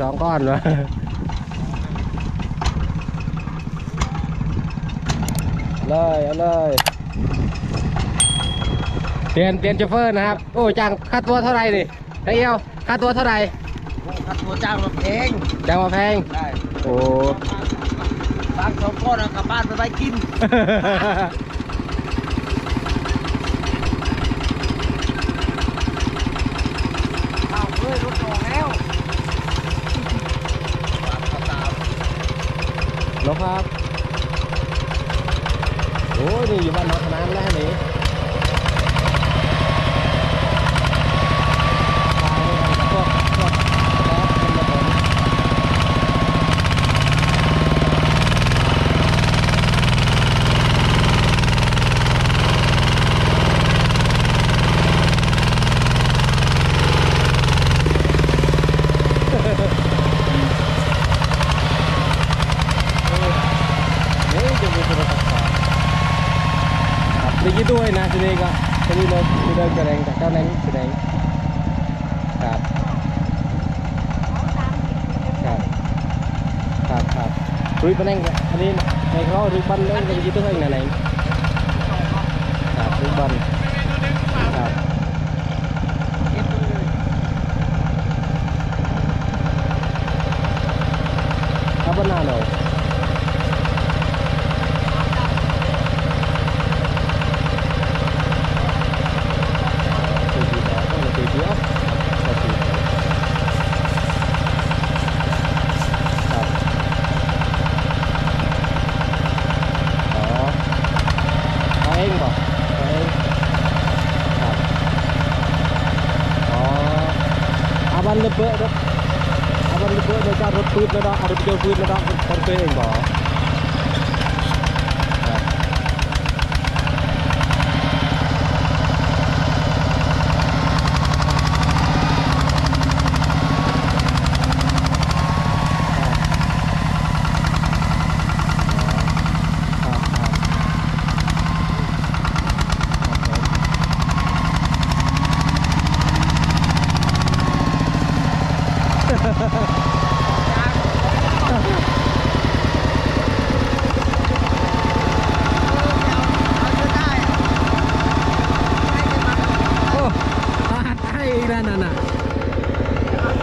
สองก้อนวะเลยเอาเลยเปลี่ยนเปลี่ยนโชเฟอร์นะครับโอ้จ้างค่าตัวเท่าไหร่นี่ไอเอวค่าตัวเท่าไหร่ค่าตัวจ้างรถเองจ้างมาแพงได้โอ้บางสองก้อนเอากลับบ้านไปไว้กินเอาเฮ้ยรถออกแล้ว แล้วครับ โอ้ยนี่อยู่บ้านนอกน้ำแล้วนี่พวกพวกแล้วเป็นระบบนี่จะมีโทรศัพท์ต่อครับ begitu ay nasa sini kak sini lo sudah goreng tak kau neng sudah ครับครับครับครับ รุยปะเนงอันนี้ในเขารุยบันเล่นกันยี่ตัวเองนะไหนครับรุยบันครับเอาบันนาหน่อย từ gì đó không là từ gì ốc là từ ครับ đó có em bỏ có em ครับ đó เบอร์รถอาบันเบอร์ในการรถพื้นระดับรถเดียวพื้นระดับรถเตงบอ ครับครับโอ้ตัดให้อีกแล้วนั่นน่ะ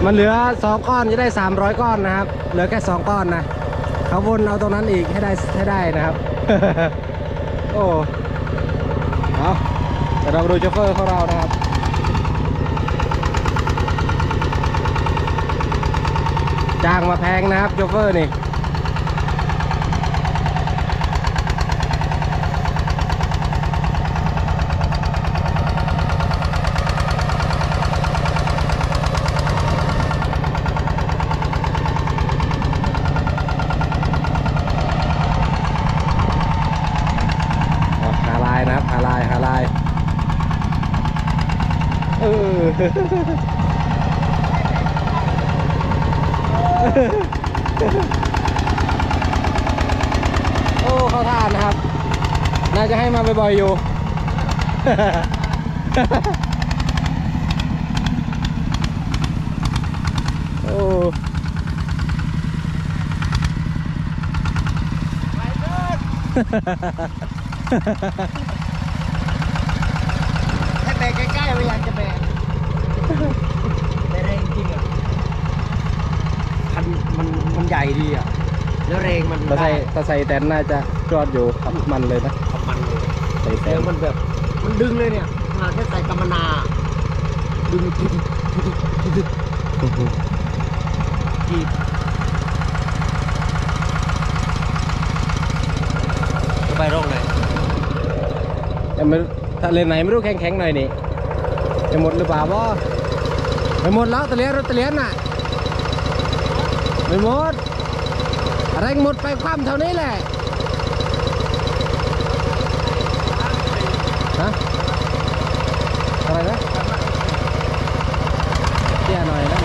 มันเหลือสองก้อนจะได้ 300 ก้อนนะครับ เหลือแค่สองก้อนนะเขาวนเอาตรงนั้นอีกให้ได้ให้ได้นะครับ โอ้เอาเดี๋ยวเราดูโชเฟอร์ของเรานะครับ จ้างมาแพงนะครับโชเฟอร์นี่หาลายนะครับหาลายหาลาย เออ โอ้เข้าท่านะครับ น่าจะให้มาบ่อยๆอยู่ โอ้ให้แบกใกล้ๆไม่อยากจะแบกแต่แรงจริงอะคัน มันมันใหญ่ดีอะแล้วแรงมันถ้าใส่ถ้าใส่แตนน่าจะจอดอยู่ขับมันเลยนะขับมันเลยใส่แตเดี๋ยนวมันแบบมันดึงเลยเนี่ยขนาดแค่ใส่กำมะนาดึงทุกทุกทุกทุกจีบจะไปร่องไหนแต่ไม่ถ้าเลนไหนไม่รู้แข็งๆหน่อยนี่จะหมดหรือเปล่าวะไม่หมดแล้วตะเลียนรถตะเลียนน่ะ ไม่หมดอะไรหมดไปความเท่านี้แหละฮะอะไรนะเตี้ยหน่อยนะ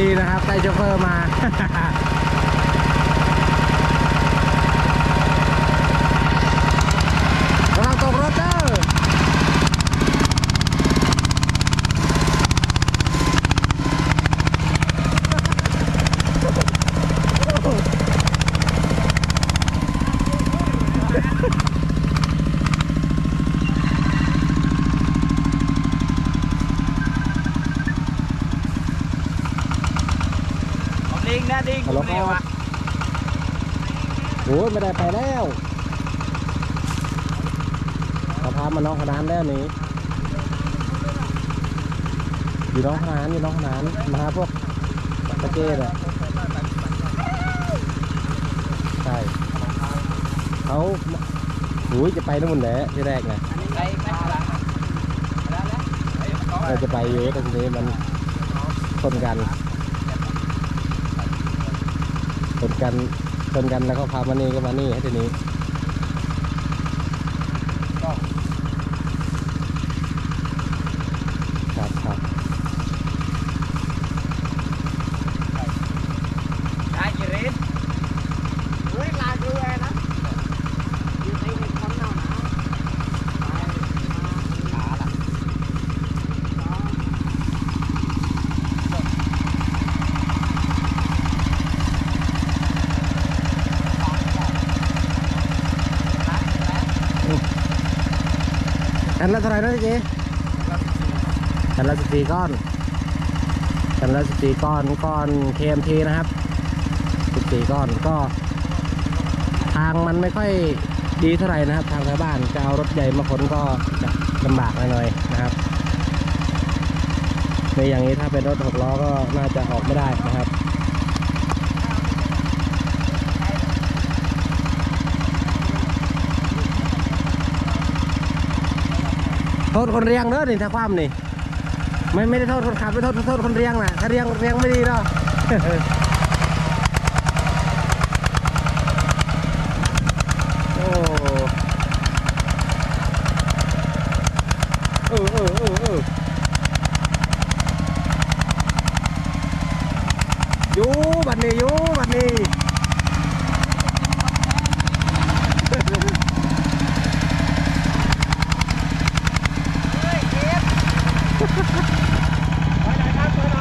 ดีนะครับได้โชเฟอร์มา ลิงนะลิงฮัลโหลครับ โอ้ยไม่ได้ไปแล้วเขาพามาน้องขนานแล้วนี่อยู่น้องขนานอยู่น้องขนานมาหาพวกตะเกียบอะใช่เขาโอ้ยจะไปนู่นแหละที่แรกนะไปไปหลังเราจะไปอยู่แต่ทีนี้มันชนกัน ชนกันชนกันแล้วก็พามานี่ก็มานี่ให้ทีนี้ครับครับ ได้กี่เรนเฮ้ยลาดูแลนะอยู่ในในคำหน้าหนาวไปมาขาละ อั นละเท่าไหร่นะเจ๊อันละสิบสี่ก้อนอันละสิบสี่ก้อนก้อน KMT นะครับสิบสี่ก้อนก็ ทางมันไม่ค่อยดีเท่าไหร่นะครับ ทางชาวบ้านจะเอารถใหญ่มาขนก็จะลำบากหน่อยนะครับในอย่างนี้ถ้าเป็นรถหกล้อก็น่าจะออกไม่ได้นะครับ โทษคนเรียงเด้อนี่ถ้าความนี่ไม่ไม่ได้โทษคนขับไม่โทษโทษคนเรียงนะถ้าเรียงเรียงไม่ดีเนาะโอ้เออเออเออเอออยู่บัดนี้อยู่บัดนี้ เฮ้ยเก็บไปไหนครับไปไหน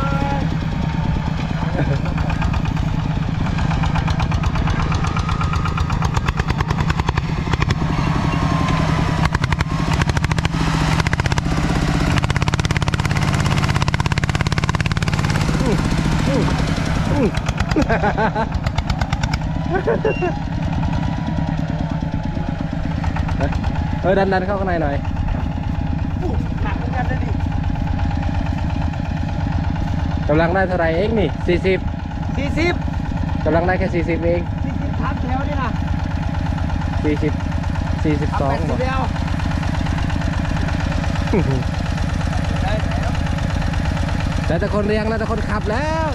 เออดันดันเข้าข้างในหน่อยหนักเหมือนกันนะดิกำลังได้เท่าไหร่เองนี่สี่สิบสี่สิบกำลังได้แค่สี่สิบเองสี่สิบทับแถวนี่นะสี่สิบสี่สิบเอาสอแปงดสิบเดียวได้แล้วแล้วแต่คนเรียงแล้วแต่คนขับแล้ว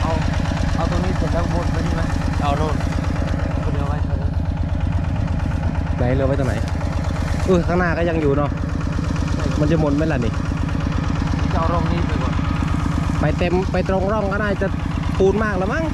เอาเอาตรงนี้เสร็จแล้ววนไปนี่ไหมเอาโน่นคนเดียวไว้เท่านั้ไหนเรือไว้ตรงไหนเออข้างหน้าก็ยังอยู่เนาะมันจะหมุนไหมล่ะนี่จะเอาร่องนี้ไปก่อนไปเต็มไปตรงร่องก็น่าจะปูนมากแล้วมั้ง